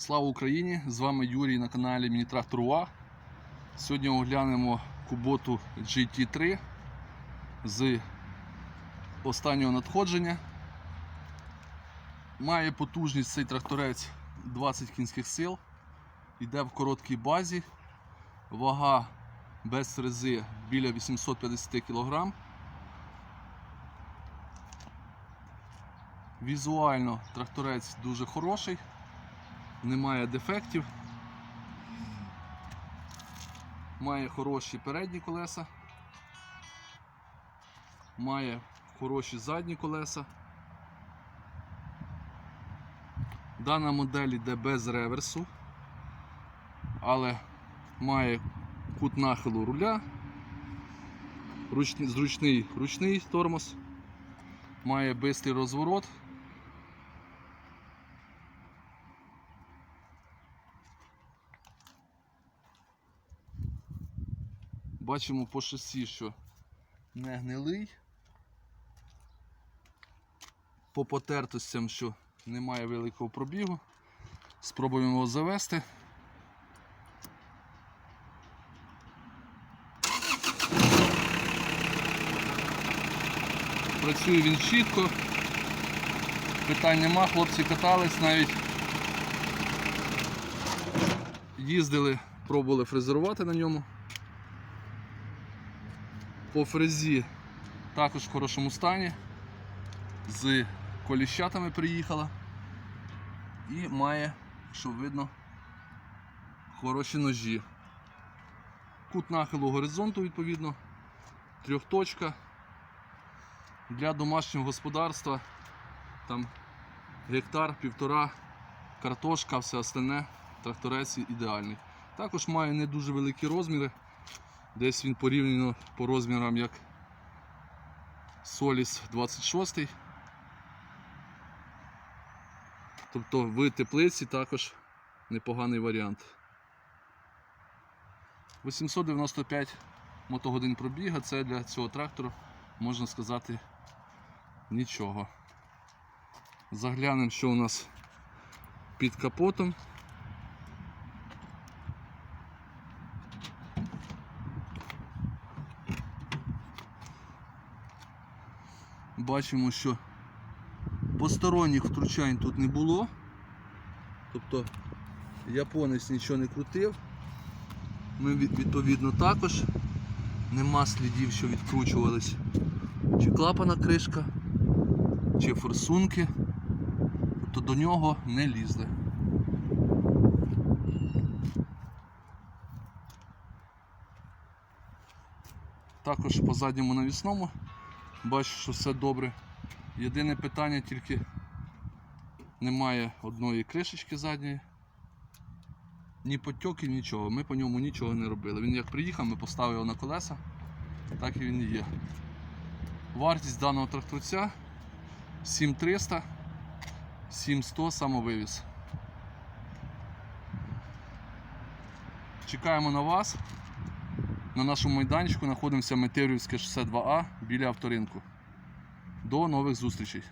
Слава Україні! З вами Юрій на каналі Мінітрактор УА. Сьогодні оглянемо Куботу GT3 з останнього надходження. Має потужність цей тракторець 20 кінських сил. Йде в короткій базі. Вага без рези біля 850 кг. Візуально тракторець дуже хороший, немає дефектів, має хороші передні колеса, має хороші задні колеса. Дана модель йде без реверсу, але має кут нахилу руля, ручний, зручний ручний тормоз, має бистрий розворот. Бачимо по шасі, що не гнилий. По потертостям, що немає великого пробігу. Спробуємо його завести. Працює він чітко. Питань нема, хлопці катались навіть. Їздили, пробували фрезерувати на ньому. По фрезі також в хорошому стані. З коліщатами приїхала. І має, що видно, хороші ножі. Кут нахилу горизонту, відповідно, трьохточка. Для домашнього господарства там гектар, півтора, картошка, все остальне, тракторець ідеальний. Також має не дуже великі розміри. Десь він порівняно по розмірам як Solis 26. Тобто в теплиці також непоганий варіант. 895 мотогодин пробіга, це для цього трактору, можна сказати, нічого. Заглянемо, що у нас під капотом. Бачимо, що посторонніх втручань тут не було. Тобто японець нічого не крутив. Ми відповідно також. Нема слідів, що відкручувались. Чи клапана кришка, чи форсунки. Тобто до нього не лізли. Також по задньому навісному бачу, що все добре. Єдине питання тільки немає одної кришечки задньої. Ні потьоків, нічого. Ми по ньому нічого не робили. Він як приїхав, ми поставили його на колеса, так і він і є. Вартість даного тракторця 7300, 7100 самовивіз. Чекаємо на вас. На нашому майданчику знаходимося Метеорівське шосе 2А біля авторинку. До нових зустрічей!